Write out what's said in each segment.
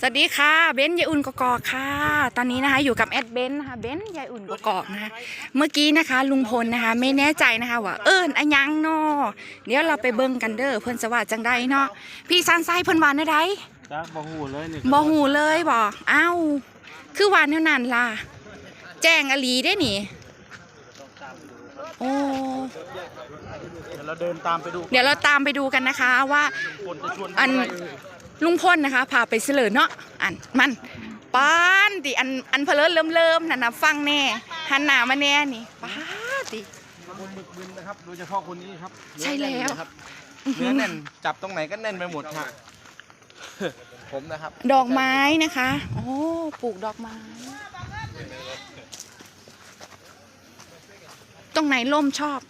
สวัสดีค่ะเบนซ์ยายอุ่นกกอกค่ะ ตอนนี้นะคะอยู่กับแอดเบนซ์นะคะเบนซ์ยายอุ่นกกอกนะคะเมื่อกี้นะคะ ลุงพลนะคะ ไม่แน่ใจนะคะว่าเอิญอันยังเนาะเดี๋ยวเราไปเบิ่งกันเด้อเพิ่นสวัสดจังใดเนาะพี่ซันไซเพิ่นหวานได้ไดจักบ่หูเลยนี่บ่หูเลยบ่อ้าวคือหวานเท่านั้นล่ะแจ้งอหลีได้นี่โอ้เดี๋ยวเราเดินตามไปดู เดี๋ยวเราตามไปดูกันนะคะว่าคนจะชวนอันอะไร ลุงพลนะคะ พาไปเสลอเนาะอันมันปานติอันอันเพลินเริ่มเริ่มๆนั่นนะฟังแน่หันหน้ามาแน่นี่ป้าติคนบึกบึนนะครับโดยเฉพาะคนนี้ครับใช่แล้วเนื้อน่นนะครับเนื้อแน่นจับตรงไหนก็แน่นไปหมดครับผมนะครับ ดอกไม้นะคะโอ้ปลูกดอกไม้ ตรงไหนล่มชอบ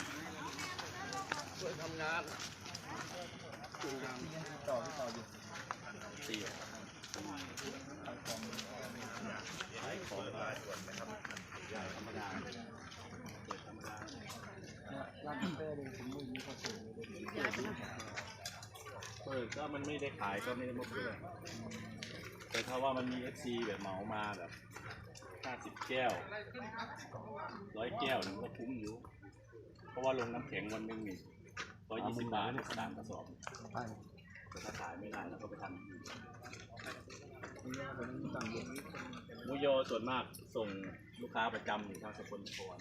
เปิดก็มันไม่ได้ขายก็ไม่ได้มาเพื่อแต่ถ้าว่ามันมี FC แบบเหมามาแบบ50แก้วร้อยแก้วนึงก็คุ้มอยู่ เพราะว่าลงน้ำแข็งวันหนึงนี่ร้อยยี่สิบบาทเนี่ยสามกระสอบแต่ถ้าขายไม่ได้เราก็ไปทำอย่างอื่นห มูโยส่วนมากส่งลูกค้าประจำอยู่ทางสกลนคร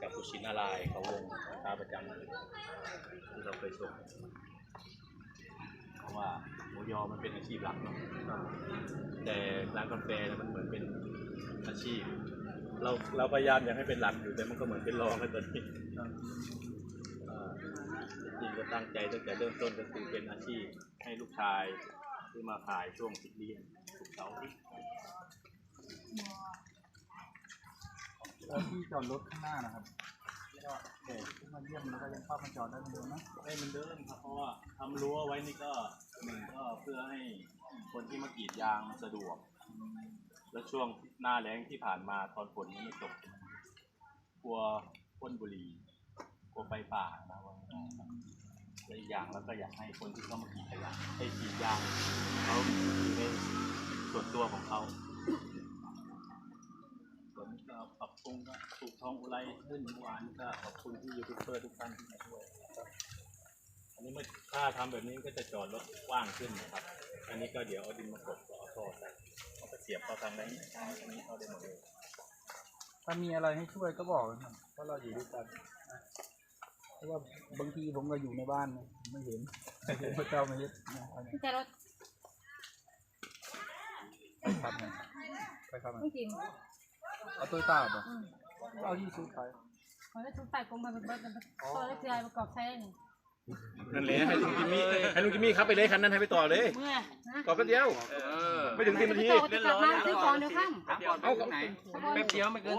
กับกุชินารายเขาวงลูกค้าประจำที่เราเคยส่งเพราะว่าหมูยอมันเป็นอาชีพหลักเนาะแต่ร้านกาแฟเนี่ยมันเหมือนเป็นอาชีพ เราเราพยายามอยากให้เป็นหลักอยู่แต่มันก็เหมือนเป็นรองกันตอนนี้จริงก็ตั้งใจตั้งแต่เริ่มต้นก็คือเป็นอาชีพให้ลูกชาย ที่มาขายช่วงปิดเรียนศุกร์เสาร์อาทิตย์แล้วที่จอดรถข้างหน้านะครับก็เด็กที่มาเยี่ยมแล้วก็ยังเข้ามาจอดได้เหมือนเดิมนะให้มันเดินครับเพราะว่าทำรั้วไว้นี่ก็หนึ่งก็เพื่อให้คนที่มากรีดยางสะดวก แล้วช่วงหน้าแล้งที่ผ่านมาตอนฝนยังไม่ตกกลัวพ่นบุหรี่กลัวไฟป่านะว่าง่ายๆครับ และอีกอย่างแล้วก็อยากให้คนที่เข้ามากรีดขยะให้กรีดยางเขาอยู่ในส่วนตัวของเขาส่วนนี้ก็ปรับปรุงก็ปลูกทองอุไรขึ้นเมื่อวานก็ขอบคุณที่ยูทูบเบอร์ทุกท่านที่มาช่วยนะครับอันนี้เมื่อถ้าทำแบบนี้ก็จะจอดรถกว้างขึ้นนะครับ อันนี้ก็เดี๋ยวเอาดินมากรบก็เอาท่อใส่เอาไปเสียบเข้าทางไหนทางนี้เข้าได้หมดเลยถ้ามีอะไรให้ช่วยก็บอกนะครับเพราะเราอยู่ด้วยกัน ราะว่าบางทีผมก็อยู่ในบ้านนะไม่เห็นพระเจ้ามาเฮ็ดนะเอาเนี่ยแต่รถไปครับเนี่ยไปครับไม่จริงเอาตัวตาบ่เอาที่ซื้อไป มันก็ทุกฝ่ายกรมมันเป็นเป็นตัวเล็กใหญ่ประกอบใช้ได้นี่ นั่นแหละให้ลุงจิมมี่ให้ลุงจิมมี่ครับไปเลยคันนั้นให้ไปต่อเลยเมื่อนะต่อแป๊บเดียวไม่ถึงสิบนาทีต่อจะกลับมาซื้อของเดี๋ยวข้ามเอากับไหนแป๊บเดียวไม่ถึง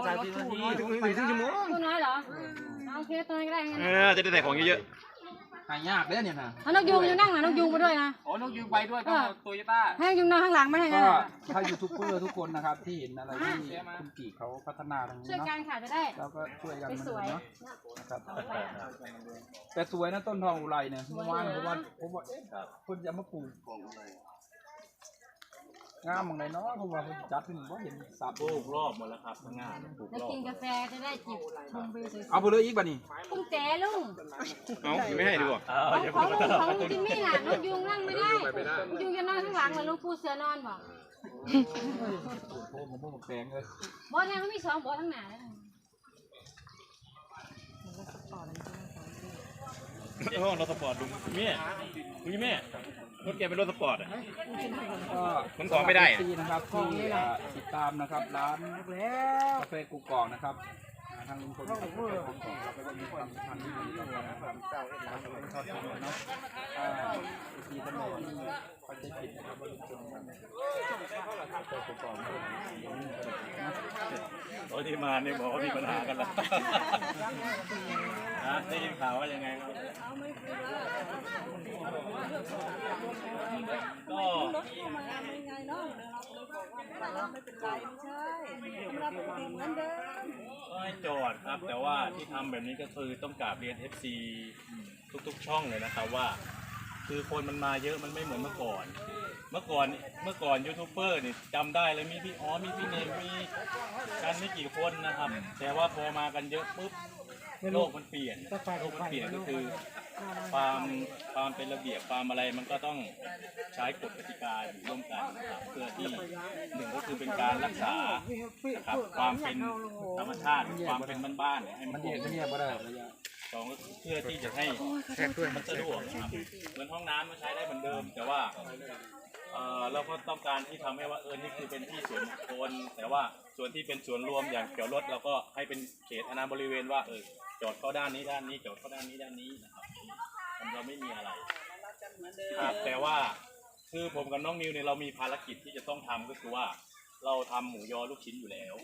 ไม่ถึงไม่ถึงชั่วโมงตัวน้อยเหรอเอาโอเคตัวน้อยก็ได้งั้นเออจะได้ใส่ของเยอะ หายากเด้อเนี่ยนะเอานกยูงอยู่นั่งนะนกยูงมาด้วยนะอ๋อนกยูงไปด้วยต้องเอาโตโยต้า ให้นกยูงนอนข้างหลังไม่ให้ก็นะถ้ายูทูบเบอร์ทุกคนนะครับ ที่เห็นอะไรที่คุณกีเขาพัฒนาทางนี้ช่วยเนาะกันค่ะจะได้เราก็ช่วยกันไปเหมือนสเดิวมยเนาะนะครับแต่สวยนะต้นทองอุไรเนี่ยเมื่อวานผมว่าผมว่าเอ๊ะคนจะเอามาปลูก งามมองไหนเนาะผมว่าผมจัดขึ้นว่าเห็นสับๆปลูกรอบหมดแล้วครับข้างหน้าปลูกแล้วรอบกินกาแฟจะได้จิบชมวิวสวยเอาไปเลยอีกบ่นี่ๆกุ้งแจลุงเอาไม่ให้ดีกว่าของของลุงของลุงจิมมี่น่ะนกยูงนั่งไม่ได้นกยูงจะนอนข้างหลังเหมือนลุงปูเสือนอนบอกโอ้ผมผมแปลงเลยบอสเนี่ยมันมีสองบอสทั้งหนาเลยโอ้ รถสปอร์ตลุงจิมมี่ลุงจิมมี่รถแกเป็นรถสปอร์ตอะ ก็มันของไม่ได้อะขบคุณนะครับที่อ่าติดตามนะครับร้านกาแฟกูกอกนะครับอ่า ทางลุงพลก็เป็นเจ้าของของเราก็จะมีความสัมพันธ์ที่ดีต่อกันนะครับเจ้าเราก็ไม่ทอดทิ้งกันเนาะอ่าทีท่านใดที่เข้าใจผิดนะครับว่าลุงพลทำกาแฟกูกอกไม่ได้ทำอย่างตอนที่มาเนี่ยบอกว่ามีปัญหากันล้วฮะได้ยินข่าวว่ายังไงครับก็ ก็ให้จอดครับ แต่ว่าที่ทำแบบนี้ก็คือต้องกราบเรียน FC ทุกๆ ช่องเลยนะครับว่า คือคนมันมาเยอะมันไม่เหมือนเมื่อก่อน เมื่อก่อนเมื่อก่อนยูทูบเบอร์นี่จำได้เลยมีพี่อ๋อมีพี่เนมมีกันไม่กี่คนนะครับ แต่ว่าพอมากันเยอะปุ๊บโลกมันเปลี่ยนโลกมันเปลี่ยนก็คือ ความความเป็นระเบียบความอะไรมันก็ต้องใช้กฎกติกาอยู่ร่วมกันนะครับเพื่อที่หนึ่งก็คือเป็นการรักษานะครับความเป็นธรรมชาติ ความเป็นบ้านๆเนี่ยให้มันคงเงียบก็ได้ระยะสองก็คือเพื่อที่จะให้มันสะดวกครับเหมือนห้องน้ำมันใช้ได้เหมือนเดิม แต่ว่า เอ่อเราก็ต้องการที่ทำให้ว่าเออนี่คือเป็นที่ส่วนบุคคลแต่ว่าส่วนที่เป็นส่วนรวมอย่างเกี่ยวรถเราก็ให้เป็นเขตอนาบริเวณว่าเออจอดเข้าด้านนี้ด้านนี้จอดเข้าด้านนี้ด้านนี้นะครับมันเราไม่มีอะไร ครับแต่ว่าคือผมกับน้องนิวเนี่ยเรามีภารกิจที่จะต้องทำก็คือว่า เราทำหมูยอลูกชิ้นอยู่แล้ว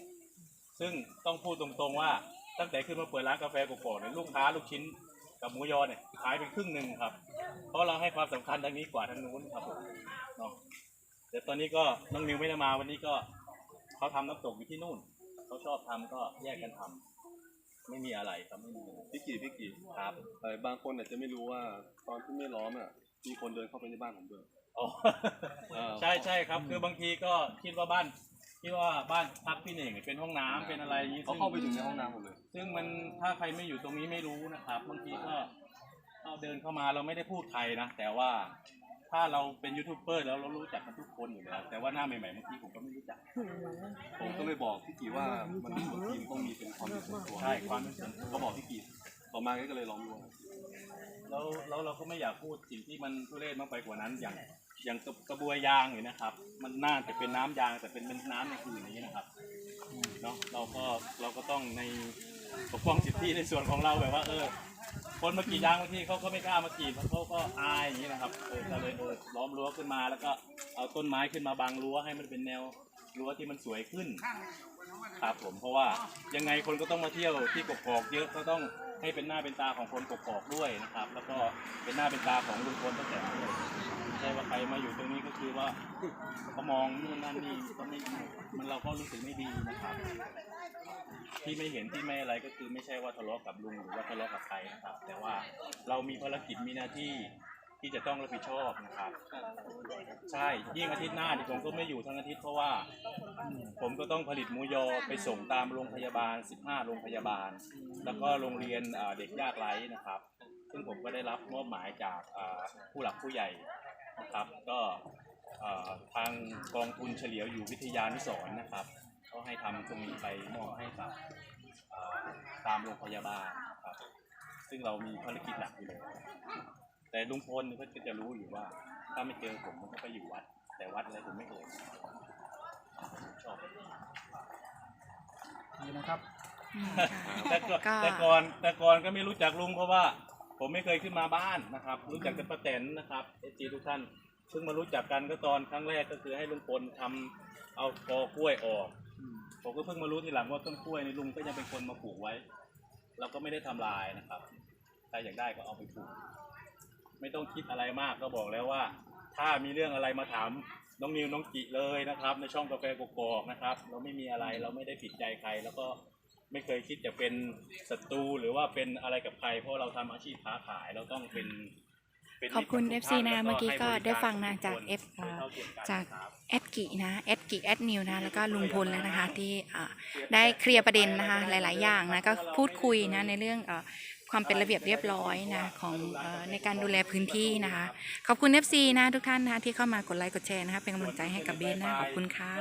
ซึ่งต้องพูดตรงๆว่าตั้งแต่ขึ้นมาเปิดร้านกาแฟกอกๆเนี่ยลูกค้าลูกชิ้น กับหมูยอเนี่ยหายไปครึ่งหนึ่งครับ เพราะเราให้ความสำคัญทางนี้กว่าทางนู้นครับผมเนาะเดี๋ยวตอนนี้ก็น้องนิวไม่ได้มาวันนี้ก็เขาทำน้ำตกอยู่ที่นู่นเขาชอบทำก็แยกกันทำไม่มีอะไรครับไม่มีอะไรพี่กี่พี่กี่ครับเออบางคนอาจจะไม่รู้ว่าตอนที่ไม่ล้อมอะมีคนเดินเข้าไปในบ้านผมด้วยอ๋อเออใช่ใช่ครับ คือบางทีก็คิดว่าบ้าน คิดว่าบ้านพักพี่เน่งเป็นห้องน้ำเป็นอะไรอย่างนี้เขาซึ่งเข้าไปถึงในห้องน้ำหมดเลย ซึ่งมันถ้าใครไม่อยู่ตรงนี้ไม่รู้นะครับบางทีก็เราเดินเข้ามาเราไม่ได้พูดไทยนะแต่ว่าถ้าเราเป็นยูทูบเบอร์แล้วเรารู้จักกันทุกคนอยู่แล้วแต่ว่าหน้าใหม่ๆบางทีผมก็ไม่รู้จักผมก็เลยบอกพี่กี่ว่ามันบางทีมันต้องมีเป็นความเป็นส่วนตัวใช่ความเป็นส่วนตัวก็บอกพี่กี่ต่อมาก็เลยล้อมรั้วแล้วแล้วเราก็ไม่อยากพูดสิ่งที่มันทุเรศมากไปกว่านั้นอย่าง อย่างกระกระบวยยางอยู่นะครับ มันน่าจะเป็นน้ำยางแต่เป็นเป็นน้ำอย่างอื่นอย่างนี้นะครับเนาะเราก็เราก็ต้องในปกป้องสิทธิในส่วนของเราแบบว่าเออคนมากรีดยางบางทีเขาก็ไม่กล้ามากรีดเพราะเขาก็อายอย่างนี้นะครับเออก็เลยเออล้อมรั้วขึ้นมาแล้วก็เอาต้นไม้ขึ้นมาบังรั้วให้มันเป็นแนวรั้วที่มันสวยขึ้น ครับผมเพราะว่ายังไงคนก็ต้องมาเที่ยวที่กกอกเยอะก็ต้องให้เป็นหน้าเป็นตาของคนกกอกด้วยนะครับ แล้วก็เป็นหน้าเป็นตาของลุงพลตั้งแต่ด้วยไม่ใช่ว่าใครมาอยู่ตรงนี้ก็คือว่าเขามองนู่นนั่นนี่ก็ไม่มันเราก็รู้สึกไม่ดีนะครับ ที่ไม่เห็นที่ไม่อะไรก็คือไม่ใช่ว่าทะเลาะกับลุงหรือว่าทะเลาะกับใครนะครับ แต่ว่าเรามีภารกิจมีหน้าที่ ที่จะต้องรับผิดชอบนะครับ ใช่ยิ่งอาทิตย์หน้าดิผมก็ไม่อยู่ทั้งอาทิตย์เพราะว่า ผมก็ต้องผลิตหมูยอไปส่งตามโรงพยาบาล 15 โรงพยาบาล แล้วก็โรงเรียนอ่าเด็กยากไร้นะครับ ซึ่งผมก็ได้รับมอบหมายจากอ่าผู้หลักผู้ใหญ่นะครับ ก็อ่าทางกองทุนเฉลียวอยู่วิทยานุสรณ์นะครับก็ให้ทำตรงนี้ไปมอบให้กับอ่าตามโรงพยาบาลครับ ซึ่งเรามีภารกิจหลักอยู่แล้ว แต่ลุงพลก็จะรู้อยู่ว่า ถ้าไม่เจอผมมันก็ไปอยู่วัด แต่วัดอะไรผมไม่เคยชอบนี่นะครับนี่ค่ะแต่ก่อนก็ แต่ก่อนแต่ก่อนก็ไม่รู้จักลุงเพราะว่า ผมไม่เคยขึ้นมาบ้านนะครับ รู้จักแต่ป้าแตนนะครับเอจีทุกท่านเพิ่งมารู้จักกันก็ตอนครั้งแรกก็คือให้ลุงพลทำเอากอกล้วยออกผมก็เพิ่งมารู้ทีหลังว่าต้นกล้วยในลุงก็ยังเป็นคนมาปลูกไว้ เราก็ไม่ได้ทำลายนะครับถ้าอยากได้ก็เอาไปปลูก ไม่ต้องคิดอะไรมากก็บอกแล้วว่า ถ้ามีเรื่องอะไรมาถามน้องนิวน้องกิเลยนะครับ ในช่องกาแฟกกอกนะครับ เราไม่มีอะไรเราไม่ได้ผิดใจใคร แล้วก็ไม่เคยคิดจะเป็นศัตรูหรือว่าเป็นอะไรกับใคร เพราะเราทำอาชีพค้าขายเราต้องเป็นเป็นขอบคุณ มิตร FC ทุท่านะแล้วเมื่อกี้ก็ให้บริได้ฟังทุนะกจากคน F อ่าเท่เทียมนจากครับแอดกินะแอดกิแอดนิวนะแล้วก็ลุงพลแล้วนะคะที่อ่า ได้เคลียร์ประเด็นนะคะหลาย ๆ อย่างนะก็พูดคุยนะในเรื่องเอ่อ ความเป็นระเบียบเรียบร้อยนะของอในการดูแลพื้นที่นะคะ ขอบคุณ FC นะทุกท่านนะคะที่เข้ามากดไลค์กดแชร์นะคะเป็นกำลังใจให้กับเบนนะขอบคุณค่ะ